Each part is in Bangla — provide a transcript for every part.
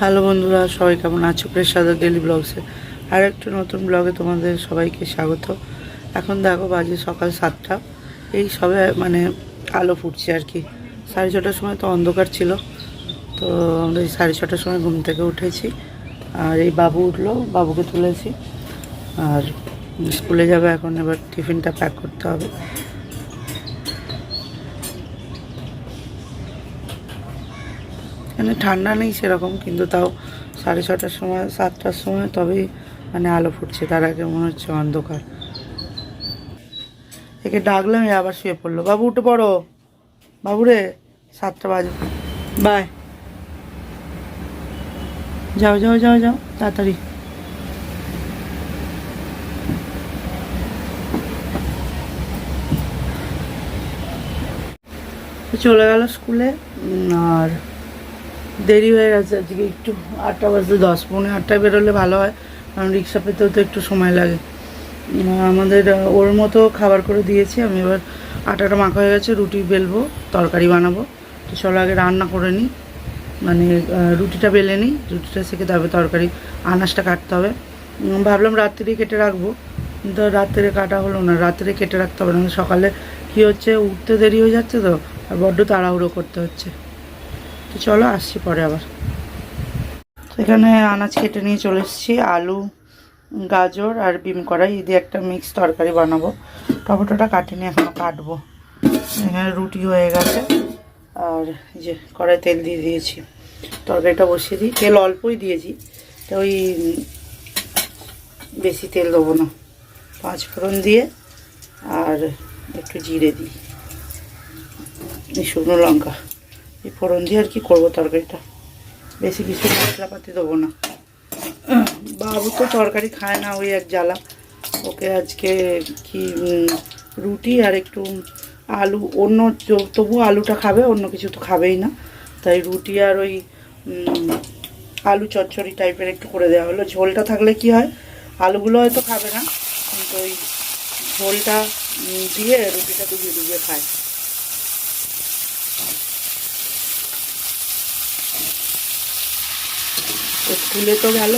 হ্যালো বন্ধুরা, সবাই কেমন আছো? প্রেসাদ ডেলি ব্লগসে আর একটা নতুন ব্লগে তোমাদের সবাইকে স্বাগত। এখন দেখো বাজে সকাল সাতটা। এই সবে মানে আলো ফুটছে আর কি। সাড়ে ছটার সময় তো অন্ধকার ছিল, তো আমরা এই সাড়ে ছটার সময় ঘুম থেকে উঠেছি। আর এই বাবু উঠল, বাবুকে তুলেছি। আর স্কুলে যাবে এখন, এবার টিফিনটা প্যাক করতে হবে। এখানে ঠান্ডা নেই সেরকম, কিন্তু তাও সাড়ে ছটার সময়, সাতটার সময় তবেই মানে আলো ফুটছে। তার আগে মনে হচ্ছে অন্ধকার। একে ডাকলাম, এ আবার শুয়ে পড়ল। বাবু, উঠে পড়ো। বাবু রে, সাতটা বাজে। বাই। যাও যাও যাও যাও, তাড়াতাড়ি। চলে গেল স্কুলে আর দেরি হয়ে গেছে, আজকে একটু আটটা বাজতে দশ, পৌনে আটটায় বেরোলে ভালো হয়, কারণ রিক্সা পেতেও তো একটু সময় লাগে। আমাদের ওর মতো খাবার করে দিয়েছি, আমি এবার আটাটা মাখা হয়ে গেছে, রুটি বেলবো, তরকারি বানাবো। তো চলো আগে রান্না করে নিই মানে রুটিটা বেলে নিই, রুটিটা সেকে তারপরে তরকারি, আনাজটা কাটতে হবে। ভাবলাম রাত্রি কেটে রাখব, কিন্তু রাত্রে কাটা হলো না, রাত্রে কেটে রাখতে হবে, না সকালে কী হচ্ছে, উঠতে দেরি হয়ে যাচ্ছে তো, আর বড্ড তাড়াহুড়ো করতে হচ্ছে। তো চলো আসছি পরে আবার। এখানে আনাজ কেটে নিয়ে চলে এসেছি, আলু, গাজর আর বিম এই দিয়ে একটা মিক্স তরকারি বানাবো। টমেটোটা কাটিনি এখনও কাটবো। এখানে রুটি হয়ে গেছে। আর যে কড়াই তেল দিয়ে দিয়েছি। তরকারিটা বসিয়ে দিই। তেল অল্পই দিয়েছি। তো ওই বেশি তেল দেবো না। পাঁচ ফোড়ন দিয়ে আর একটু জিরে দিই। শুকনো লঙ্কা। এই ফোড়ন দিয়ে আর কি করব তরকারিটা। বেশি কিছু মশলাপাতি দেবো না। বাবু তো তরকারি খায় না, ওই এক জ্বালা। ওকে আজকে কি রুটি আর একটু আলু, অন্য তবু আলুটা খাবে, অন্য কিছু তো খাবেই না। তাই রুটি আর ওই আলু চচ্চড়ি টাইপের একটু করে দেওয়া হলো। ঝোলটা থাকলে কি হয়, আলুগুলো হয়তো খাবে না, কিন্তু ওই ঝোলটা দিয়ে রুটিটা ডুবিয়ে ডুবিয়ে খায়। স্কুলে তো গেল।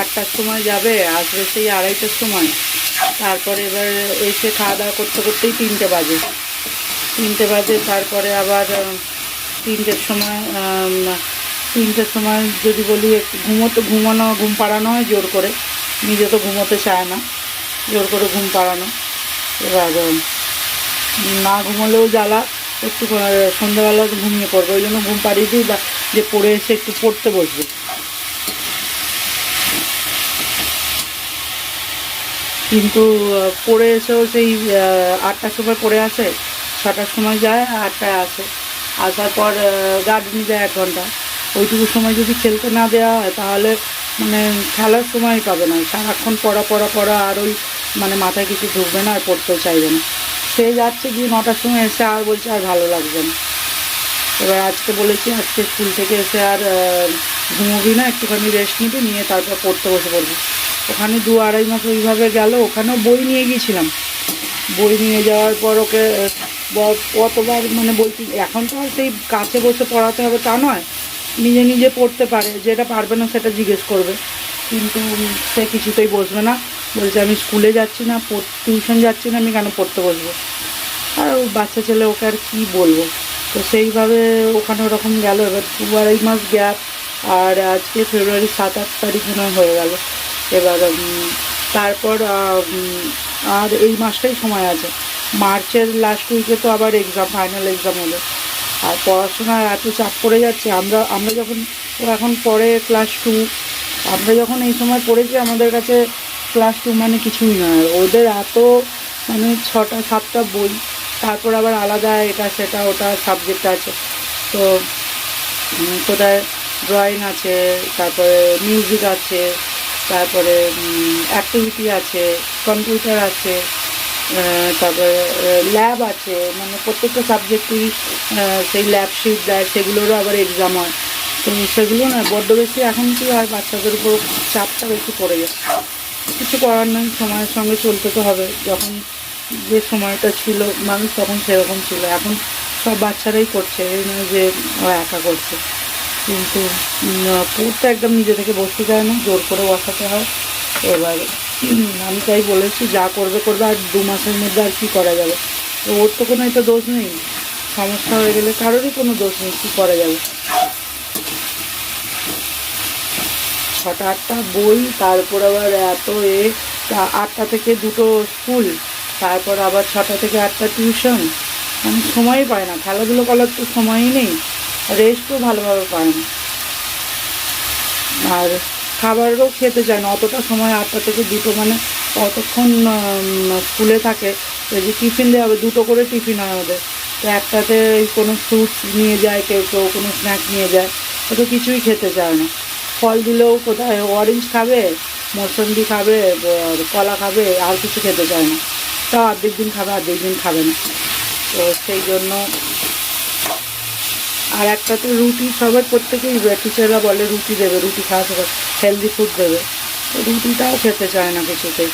আটটার সময় যাবে, আসবে সেই আড়াইটার সময়। তারপরে এবার এসে খাওয়া দাওয়া করতে করতেই তিনটে বাজে। তিনটে বাজে, তারপরে আবার তিনটের সময় তিনটের সময় যদি বলি একটু ঘুমোতে, ঘুমানো, ঘুম পাড়ানো হয় জোর করে। নিজে তো ঘুমোতে চায় না, জোর করে ঘুম পাড়ানো। এবার না ঘুমোলেও জ্বালা একটু সন্ধ্যাবেলা ঘুমিয়ে পড়বে। ওই জন্য ঘুম পাড়িয়ে দিই বা যে পড়ে এসে একটু পড়তে বসবে। কিন্তু পড়ে এসেও সেই আটটার সময় পড়ে আসে ছটার সময় যায়, আটটায় আসে। আসার পর গার্ডেনে যায় এক ঘণ্টা। ওইটুকু সময় যদি খেলতে না দেওয়া হয়, তাহলে মানে খেলার সময় পাবে না। সারাক্ষণ পড়া পড়া পড়া, আর ওই মানে মাথায় কিছু ঢুকবে না আর পড়তেও চাইবে না। সে যাচ্ছে গিয়ে নটার সময় এসে আর বলছে আর ভালো লাগবে না। এবার আজকে বলেছি, আজকে স্কুল থেকে এসে আর ঘুমোবি না, একটুখানি রেস্ট নিবি, নিয়ে তারপর পড়তে বসে পড়বি। ওখানে দু আড়াই মাস ওইভাবে গেল, ওখানেও বই নিয়ে গিয়েছিলাম। বই নিয়ে যাওয়ার পর ওকে কতবার মানে বলছি, এখন তো আর সেই কাছে বসে পড়াতে হবে তা নয়, নিজে নিজে পড়তে পারে, যেটা পারবে না সেটা জিজ্ঞেস করবে। কিন্তু সে কিছুতেই বসবে না। বলছে, আমি স্কুলে যাচ্ছি না টিউশন যাচ্ছি না, আমি কেন পড়তে বসবো? আর বাচ্চা ছেলে ওকে আর কী বলব? তো সেইভাবে ওখানে ওরকম গেল। এবার দু আড়াই মাস গ্যাপ আর আজকে ফেব্রুয়ারি সাত, আট তারিখ মনে হয় গেল। এবার তারপর আর এই মাসটাই সময় আছে। মার্চের লাস্ট উইকে তো আবার এক্সাম ফাইনাল এক্সাম হলো। আর পড়াশোনার এত চাপ পড়ে যাচ্ছে। আমরা আমরা যখন এখন পড়ে ক্লাস টু আমরা যখন এই সময় পড়েছি, আমাদের কাছে ক্লাস টু মানে কিছুই নয় ওদের এত মানে ছটা, সাতটা বই তারপর আবার আলাদা এটা, সেটা, ওটা সাবজেক্ট আছে। তো কোথায় ড্রয়িং আছে, তারপরে মিউজিক আছে, তারপরে অ্যাক্টিভিটি আছে কম্পিউটার আছে তারপরে ল্যাব আছে মানে প্রত্যেকটা সাবজেক্টই সেই ল্যাব শিট দেয় সেগুলোরও আবার এক্সাম হয়। তো সেগুলো না, বড্ড বেশি এখন কি হয়, বাচ্চাদের উপর চাপটা বেশি পড়ে যায় কিছু করার নেই, সময়ের সঙ্গে চলতে তো হবে। যখন যে সময়টা ছিল, মানুষ তখন সেরকম ছিল। এখন সব বাচ্চারাই করছে, এই নয় যে একা করছে। কিন্তু পড়তে একদম নিজে থেকে বসতে যায় না, জোর করে বসাতে হয়। এবার আমি তাই বলেছি, যা করবে করবে, আর দু মাসের মধ্যে আর কী করা যাবে? তো ওর তো কোনো এটা দোষ নেই। সমস্যা হয়ে গেলে কারোরই কোনো দোষ নেই, কী করা যাবে? ছটা আটটা বই, তারপর আবার এত এ আটটা থেকে দুটো স্কুল। তারপর আবার ছটা থেকে আটটা টিউশন। মানে সময় পায় না। খেলাধুলো করার তো সময়ই নেই। রেস্টও ভালোভাবে পায় না। আর খাবারও খেতে চায় না। অতটা সময় আটটা থেকে দুটো মানে কতক্ষণ স্কুলে থাকে। যে টিফিন দেওয়া হবে, দুটো করে টিফিন হয় ওদের। তো একটাতে কোনো ফ্রুটস নিয়ে যায়, কেউ কেউ কোনো স্ন্যাক নিয়ে যায়। ও তো কিছুই খেতে চায় না। ফল দিলেও কোথায়? অরেঞ্জ খাবে মৌসম্বি খাবে কলা খাবে, আর কিছু খেতে চায় না। তা অর্ধেক দিন খাবে অর্ধেক দিন খাবে না। তো সেই জন্য আর একটা তো রুটি, সবার প্রত্যেকেই টিচাররা বলে রুটি দেবে, রুটি খাওয়া সবার হেলদি ফুড দেবে। তো রুটিটাও খেতে চায় না কিছুতেই।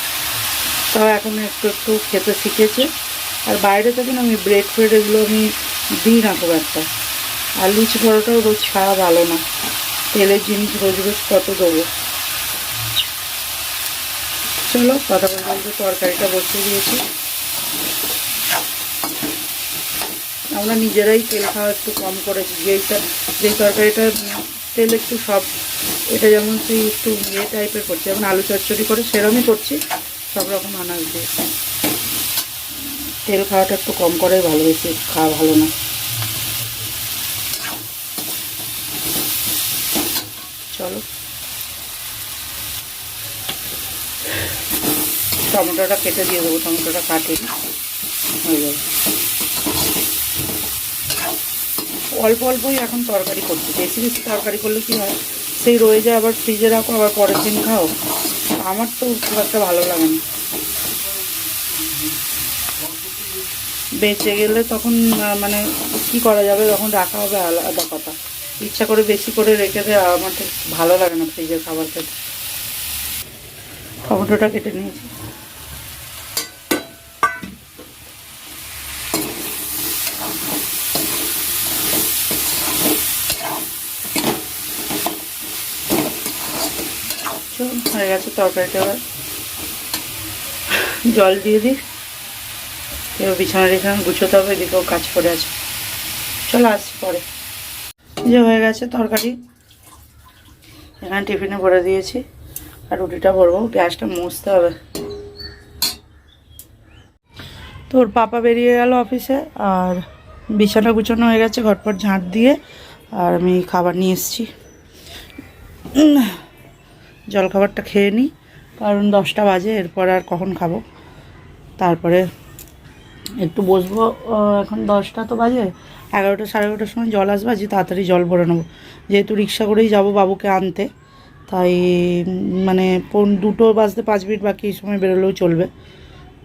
তাও এখন একটু একটু খেতে শিখেছে। আর বাইরে থেকে না আমি ব্রেড ফ্রেড এগুলো আমি দিই না খুব একটা। আর লুচি পরোটাও রোজ খাওয়া ভালো না। তেলের জিনিস রোজ রোজ কত দেবো? চলো কথা বলতে তরকারিটা বসিয়ে দিয়েছি। আমরা নিজেরাই তেল খাওয়া একটু কম করেছি, যেইটা যেই তরকারিটা তেল একটু সব এটা যেমন সেই একটু ইয়ে টাইপের করছি যেমন আলু চচ্চড়ি করে, সেরমই করছি, সব রকম আনাজ দিয়ে। তেল খাওয়াটা একটু কম করাই ভালো, বেশি খাওয়া ভালো না চলো টমেটোটা কেটে দিয়ে দেবো, টমেটোটা কাটে। হয়ে যাবে অল্প অল্পই এখন তরকারি করছি। বেশি বেশি তরকারি করলে কি হয়, সেই রয়ে যায়, আবার ফ্রিজে রাখো, আবার পরের দিন খাও। আমার তো খুব একটা ভালো লাগে না। বেঁচে গেলে তখন মানে কি করা যাবে, তখন রাখা হবে আলাদা কথা ইচ্ছা করে বেশি করে রেখে দেয় আমার ভালো লাগে না ফ্রিজের খাবার খেতে। টমেটোটা কেটে নিয়েছি। গেছে তরকারিটা এবার জল দিয়ে দিই। এবার বিছানা টিছানা গুছোতে হবে এদিকেও কাজ করে আছে। চলো আসছি পরে। যে হয়ে গেছে তরকারি। এখানে টিফিনে ভরে দিয়েছি। আর রুটিটা ভরবো, গ্যাসটা মুছতে হবে। তোর পাপা বেরিয়ে গেল অফিসে, আর বিছানা গুছানো হয়ে গেছে, ঘটপট ঝাঁট দিয়ে। আর আমি খাবার নিয়ে এসেছি। জলখাবারটা খেয়ে নিই। কারণ দশটা বাজে, এরপর আর কখন খাব? তারপরে একটু বসবো। এখন দশটা তো বাজে। এগারোটা, সাড়ে এগারোটার সময় জল আসবে, আজকে তাড়াতাড়ি জল ভরে নেব। যেহেতু রিক্সা করেই যাব বাবুকে আনতে, তাই মানে পৌন- দুটো বাজতে পাঁচ মিনিট বাকি, এই সময় বেরোলেও চলবে।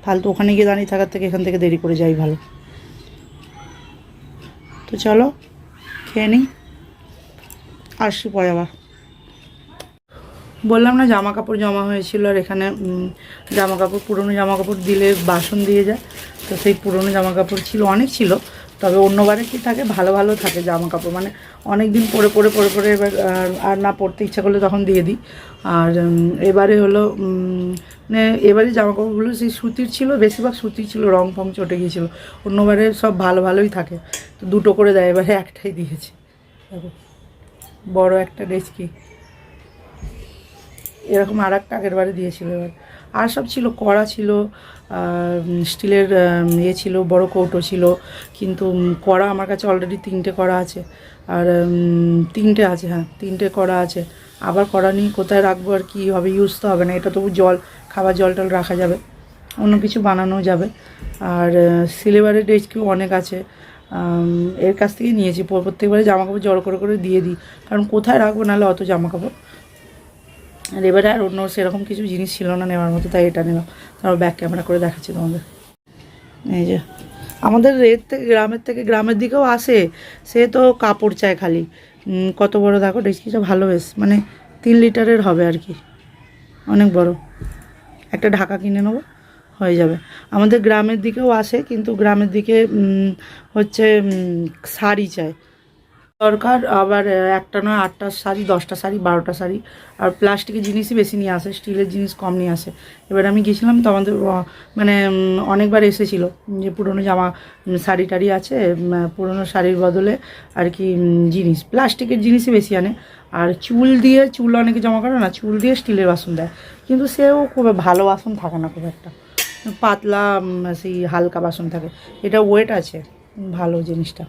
ফালতু ওখানে গিয়ে দাঁড়িয়ে থাকার থেকে এখান থেকে দেরি করে যাই ভালো। তো চলো, খেয়ে নিই। আসছি পরে আবার। বললাম না জামা কাপড় জমা হয়েছিল আর এখানে জামা কাপড় পুরনো জামা কাপড় দিলে বাসন দিয়ে যায়। তো সেই পুরনো জামা কাপড় ছিল, অনেক ছিল। তবে অন্যবারে কি থাকে? ভালো ভালো থাকে জামা কাপড় মানে অনেক দিন পরে পরে পরে পরে এবার, আর- না পরতে ইচ্ছা করলে তখন দিয়ে দিই। আর এবারে হলো মানে এবারে জামা কাপড়গুলো সেই সুতির ছিল, বেশিরভাগ সুতির ছিল, রং ফং চটে গিয়েছিল। অন্যবারে সব ভালো, ভালোই থাকে। তো দুটো করে দেয়, এবারে একটাই দিয়েছে। দেখো, বড় একটা ডেস্কি এরকম আর একটা আগের বারে দিয়েছিল এবার। আর সব ছিল, কড়া ছিল স্টিলের ইয়ে ছিল, বড় কৌটো ছিল, কিন্তু কড়া আমার কাছে অলরেডি তিনটে কড়া আছে। আর তিনটে আছে হ্যাঁ তিনটে কড়া আছে। আবার কড়া নিয়ে কোথায় রাখব আর কী হবে ইউজ তো হবে না, এটা তবু জল, খাবার জল টল রাখা যাবে, অন্য কিছু বানানো যাবে। আর সিলেবারের ডেস্কিও অনেক আছে। এর কাছ থেকে নিয়েছি প্র- প্রত্যেকবারে জামা কাপড় জড়ো করে করে দিয়ে দিই। কারণ কোথায় রাখব নাহলে অত জামা কাপড় আর এবারে আর অন্য সেরকম কিছু জিনিস ছিল না নেওয়ার মতো, তাই এটা নিলাম। তারপর ব্যাক ক্যামেরা করে দেখাচ্ছি তোমাদের। এই যে, আমাদের এর থেকে, গ্রামের থেকে, গ্রামের দিকেও আসে, সে তো কাপড় চায় খালি। কত বড় দেখো ডেস্কিটা ভালো বেশ মানে তিন লিটারের হবে আর কি। অনেক বড়। একটা ঢাকা কিনে নেব, হয়ে যাবে। আমাদের গ্রামের দিকেও আসে, কিন্তু গ্রামের দিকে হচ্ছে শাড়ি চায়। দরকার, আবার একটা নয়, আটটা শাড়ি, দশটা শাড়ি, বারোটা শাড়ি। আর প্লাস্টিকের জিনিসই বেশি নিয়ে আসে, স্টিলের জিনিস কম নিয়ে আসে। এবার আমি গেছিলাম তো আমাদের মানে অনেকবার এসেছিল যে পুরনো জামা শাড়ি টাড়ি আছে পুরনো শাড়ির বদলে আর কি জিনিস। প্লাস্টিকের জিনিসই বেশি আনে। আর চুল দিয়ে, চুল অনেকে জমা করে না, চুল দিয়ে স্টিলের বাসন দেয়। কিন্তু সেও খুব ভালো বাসন থাকে না খুব একটা। পাতলা সেই হালকা বাসন থাকে। এটা ওয়েট আছে, ভালো জিনিসটা।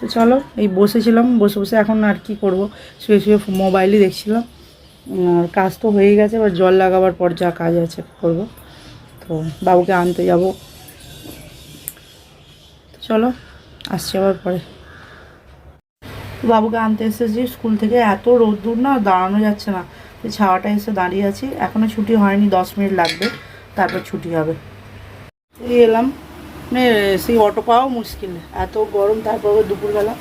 তো চলো, এই বসেছিলাম, বসে বসে এখন আর কি করব? শুয়ে শুয়ে মোবাইলই দেখছিলাম। আর কাজ তো হয়ে গেছে, এবার জল লাগাবার পর যা কাজ আছে করব। তো বাবুকে আনতে যাব। চলো, আসছি আবার পরে। বাবুকে আনতে এসেছি স্কুল থেকে, এত রোদ্দুর না, দাঁড়ানো যাচ্ছে না। ছাওয়াটা এসে দাঁড়িয়ে আছি এখনও ছুটি হয়নি, দশ মিনিট লাগবে, তারপর ছুটি হবে। এলাম। মানে সেই অটো পাওয়াও মুশকিল। এত গরম তারপর দুপুরবেলা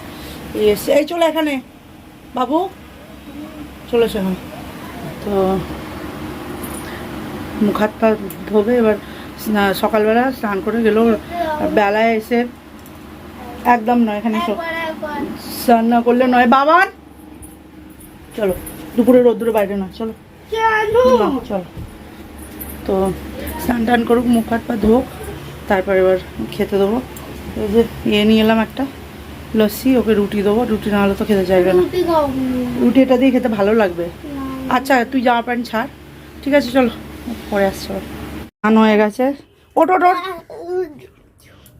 এসে এই চলো এখানে। বাবু চলে এখানে তো মুখ হাত পা ধোবে এবার সকালবেলা স্নান করে গেল। বেলায় এসে একদম নয় এখানে স্নান না করলে নয়। বাবান! চলো দুপুরে রোদ্দুরে বাইরে না চলো। চলো। তো স্নান টান করুক মুখ হাত পা ধোক। তারপর এবার খেতে দেবো। এই যে ইয়ে নিয়ে এলাম একটা লস্যি ওকে রুটি দেবো। রুটি না হলে তো খেতে চাইবে না। রুটি এটা দিয়ে খেতে ভালো লাগবে। আচ্ছা তুই জামা প্যান্ট ছাড়। ঠিক আছে চলো। পরে আসছো স্নান হয়ে গেছে। ওট ওট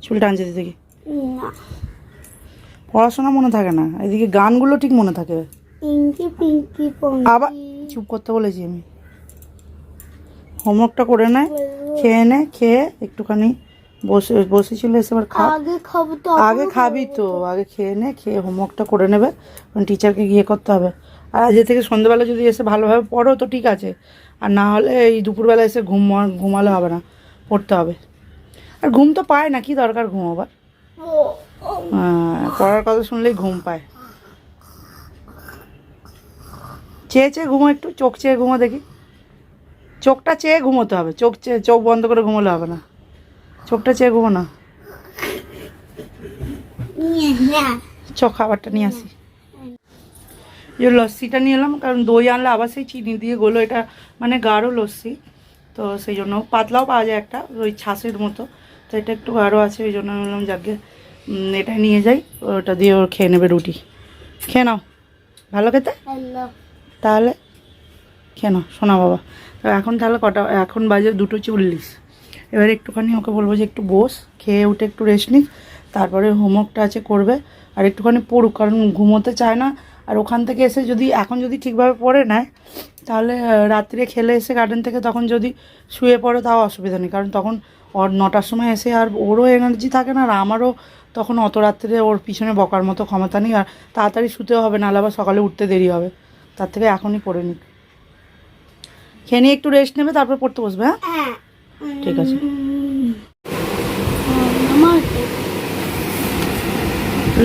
চুল টানছে দেখি পড়াশোনা মনে থাকে না। এদিকে গানগুলো ঠিক মনে থাকে। আবার চুপ করতে বলেছি আমি। হোমওয়ার্কটা করে নেয় খেয়ে নে খেয়ে একটুখানি বসে বসেছিল এসে এবার খা আগে খাব তো আগে খাবি তো। আগে খেয়ে নে খেয়ে হোমওয়ার্কটা করে নেবে কারণ টিচারকে গিয়ে করতে হবে। আর আজ থেকে সন্ধ্যেবেলা যদি এসে ভালোভাবে পড়ো তো ঠিক আছে আর না হলে এই দুপুরবেলা এসে ঘুম ঘুমালে হবে না পড়তে হবে। আর ঘুম তো পায় না কি দরকার ঘুমাবার? হ্যাঁ, পড়ার কথা শুনলেই ঘুম পায়। চেয়ে চেয়ে ঘুমো একটু চোখ চেয়ে ঘুমো দেখি। চোখটা চেয়ে ঘুমোতে হবে চোখ চেয়ে চোখ বন্ধ করে ঘুমোলে হবে না। চোখটা চেয়ে ঘুমো না। চোখ খাবারটা নিয়ে আসি। এই লস্যিটা নিয়ে এলাম কারণ দই আনলে আবার সেই চিনি দিয়ে গোলো এটা মানে গাঢ় লস্যি। তো সেই জন্য পাতলাও পাওয়া যায় একটা ওই ছাঁচের মতো। তো এটা একটু গাঢ় আছে ওই জন্য বললাম যাকে এটা নিয়ে যাই ওটা দিয়ে ওর খেয়ে নেবে রুটি। খেয়ে নাও। ভালো খেতে? তাহলে তাহলে নাও শোনা বাবা। তো এখন তাহলে কটা এখন বাজে দুটো চল্লিশ। এবার একটুখানি ওকে বলব যে একটু বস, খেয়ে উঠে একটু রেস্ট নিক, তারপরে হোমওয়ার্কটা আছে করবে। আর একটুখানি পড়ুক, কারণ ঘুমোতে চায় না। আর ওখান থেকে এসে যদি, এখন যদি ঠিকভাবে পড়ে নেয়, তাহলে রাত্রে খেলে এসে গার্ডেন থেকে তখন যদি শুয়ে পড়ে তাও অসুবিধা নেই। কারণ তখন ওর নটার সময় এসে আর ওরও এনার্জি থাকে না, আর আমারও তখন অত রাত্রে ওর পিছনে বকার মতো ক্ষমতা নেই। আর তাড়াতাড়ি শুতেও হবে, নাহলে আবার সকালে উঠতে দেরি হবে। তার থেকে এখনই পড়ে নিক। খেয়ে নিয়ে একটু রেস্ট নেবে, তারপর পড়তে বসবে হ্যাঁ? হ্যাঁ। ঠিক আছে।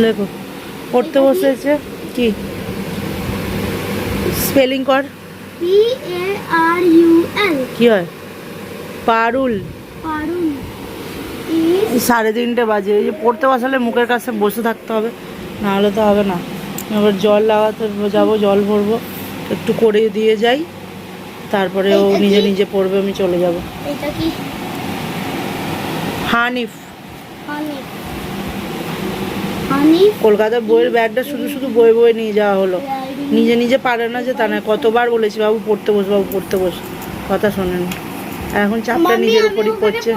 লেখো। পড়তে বসেছে। কি? স্পেলিং কর। P A are U L কি হয়? পারুল। পারুল সাড়ে তিনটে বাজে। এই যে পড়তে বসালে মুখের কাছে বসে থাকতে হবে না হলে তো হবে না। এবার জল লাগাতে যাব জল ভরবো। একটু করে দিয়ে যাই। তারপরে ও নিজে নিজে পড়বে আমি চলে যাব। এটা কি? হানিফ। হানি হানি কলকাতার বইয়ের ব্যাগটা শুধু শুধু বই বয়ে নিয়ে যাওয়া হলো। নিজে নিজে পারে না যে তা না কতবার বলেছি বাবু পড়তে বস বাবু পড়তে বস। কথা শোনেন। এখন চাপটা নিজের উপরই পড়ছে।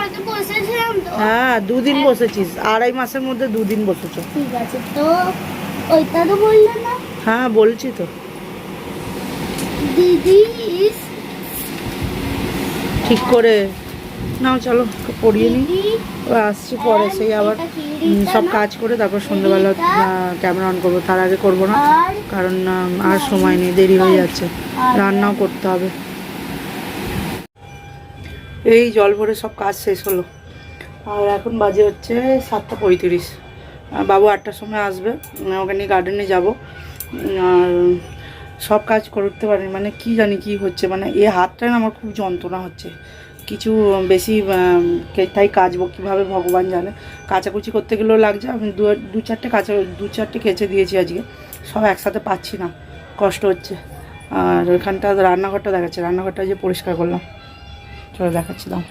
হ্যাঁ দুদিন বসেছিস আড়াই মাসের মধ্যে দুদিন বসেছ। ঠিক আছে তো ওইটা তো বললে না? হ্যাঁ বলছি তো। দিদি ইজ ঠিক করে, নাও চলো পড়িয়ে নিই। আসছি পরে সেই আবার সব কাজ করে তারপর সন্ধ্যেবেলা ক্যামেরা অন করব। তার আগে করব না, কারণ আর সময় নেই, দেরি হয়ে যাচ্ছে। রান্নাও করতে হবে। এই জল ভরে সব কাজ শেষ হলো। আর এখন বাজে হচ্ছে সাতটা পঁয়ত্রিশ। বাবু আটটার সময় আসবে ওখানে গার্ডেনে যাব। আর সব কাজ করতে পারি মানে কি জানি কি হচ্ছে মানে এই হাতটায় না আমার খুব যন্ত্রণা হচ্ছে। কিছু বেশি তাই কাচবো, কীভাবে ভগবান জানে। কাচাকুচি করতে গেলেও লাগছে আমি দু চারটে কাঁচা, দু চারটে কেচে দিয়েছি আজকে। সব একসাথে পাচ্ছি না, কষ্ট হচ্ছে। আর ওইখানটা রান্নাঘরটা দেখাচ্ছে, রান্নাঘরটা যে পরিষ্কার করলাম। চলো দেখাচ্ছি, দাও।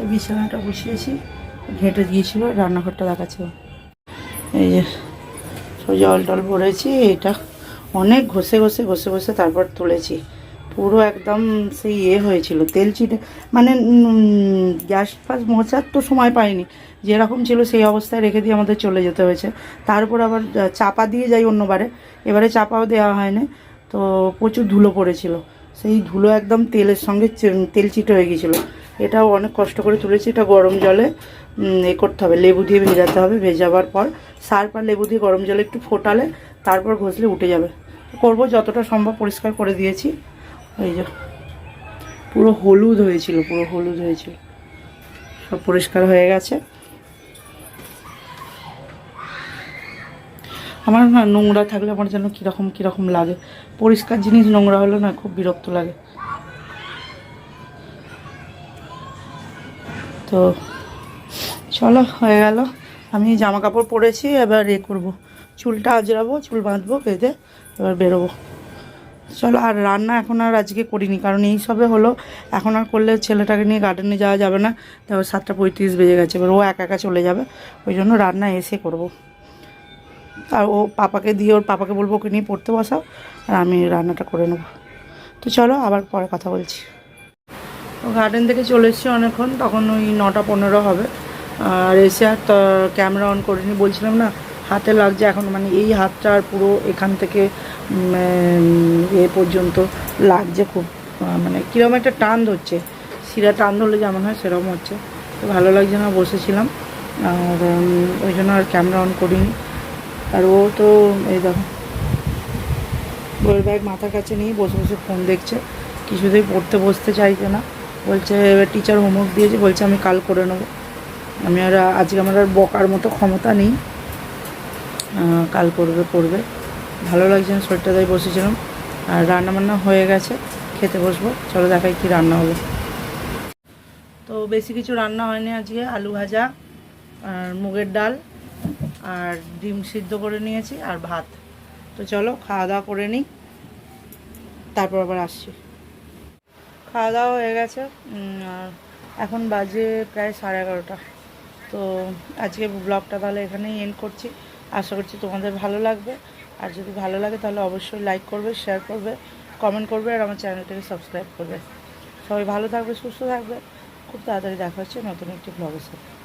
এই বিছানাটা বসিয়েছি, ঘেঁটে দিয়েছিল, রান্নাঘরটা দেখাচ্ছে। এই যে জল টল ভরেছি, এটা অনেক ঘষে ঘষে ঘষে ঘষে তারপর তুলেছি। পুরো একদম সেই ইয়ে হয়েছিল, তেল চিটে মানে গ্যাস ফাস মোছার তো সময় পাইনি। যেরকম ছিল সেই অবস্থায় রেখে দিয়ে আমাদের চলে যেতে হয়েছে। তারপর আবার চাপা দিয়ে যাই অন্যবারে, এবারে চাপাও দেওয়া হয়নি, তো প্রচুর ধুলো পড়েছিল। সেই ধুলো একদম তেলের সঙ্গে তেল চিটে হয়ে গিয়েছিল। এটাও অনেক কষ্ট করে তুলেছি, এটা গরম জলে। এ করতে হবে। লেবু দিয়ে ভেজাতে হবে। ভেজাবার পর সার্ফ আর লেবু দিয়ে গরম জলে একটু ফোটালে তারপর ঘষলে উঠে যাবে। করব যতটা সম্ভব পরিষ্কার করে দিয়েছি। এই যে, পুরো হলুদ হয়েছিল, পুরো হলুদ হয়েছিল। সব পরিষ্কার হয়ে গেছে। আমার না নোংরা থাকলে আমার যেন কীরকম কীরকম লাগে। পরিষ্কার জিনিস নোংরা হলে না খুব বিরক্ত লাগে। তো চলো, হয়ে গেল। আমি জামা কাপড় পরেছি, এবার এ করব। চুলটা আজরাবো চুল বাঁধবো, বেঁধে এবার বেরোবো। চলো, আর রান্না এখন আর আজকে করিনি, কারণ এই সবে হলো। এখন আর করলে ছেলেটাকে নিয়ে গার্ডেনে যাওয়া যাবে না। তারপর সাতটা পঁয়ত্রিশ বেজে গেছে, এবার ও একা একা চলে যাবে। ওই জন্য রান্না এসে করব। আর ও পাপাকে দিয়ে, ওর পাপাকে বলব ওকে নিয়ে পড়তে বসাও, আর আমি রান্নাটা করে নেব। তো চলো, আবার পরে কথা বলছি। গার্ডেন থেকে চলে এসেছি অনেকক্ষণ, তখন ওই নটা পনেরো হবে। আর এসে আর ক্যামেরা অন করিনি, বলছিলাম না, হাতে লাগছে এখন মানে এই হাতটা আর পুরো এখান থেকে এ পর্যন্ত লাগছে খুব মানে কীরকম একটা টান ধরছে, শিরা টান ধরলে যেমন হয় সেরকম হচ্ছে, তো ভালো লাগছে না, বসেছিলাম, আর ওই জন্য আর ক্যামেরা অন করিনি, আর ও তো, এই দেখো বইয়ের ব্যাগ মাথার কাছে নিয়ে বসে বসে ফোন দেখছে, কিছুতেই পড়তে বসতে চাইছে না, বলছে টিচার হোমওয়ার্ক দিয়েছে, বলছে আমি কাল করে নেব আমি আর, আজকে আমার আর বকার মতো ক্ষমতা নেই। কাল করবে করবে ভালো লাগছে না, শরীরটা তাই বসেছিলাম। আর রান্না বান্না হয়ে গেছে, খেতে বসবো। চলো দেখাই কি রান্না হলো। তো বেশি কিছু রান্না হয়নি আজকে, আলু ভাজা আর মুগের ডাল আর ডিম সিদ্ধ করে নিয়েছি আর ভাত। তো চলো খাওয়া দাওয়া করে নিই, তারপর আবার আসছি। খাওয়া দাওয়া হয়ে গেছে এখন বাজে প্রায় সাড়ে এগারোটা। তো আজকে ব্লগটা তাহলে এখানেই এন্ড করছি। আশা করছি তোমাদের ভালো লাগবে। আর যদি ভালো লাগে তাহলে অবশ্যই লাইক করবে শেয়ার করবে কমেন্ট করবে আর আমার চ্যানেলটাকে সাবস্ক্রাইব করবে। সবাই ভালো থাকবে, সুস্থ থাকবে। খুব তাড়াতাড়ি দেখা হচ্ছে নতুন একটি ব্লগের সাথে।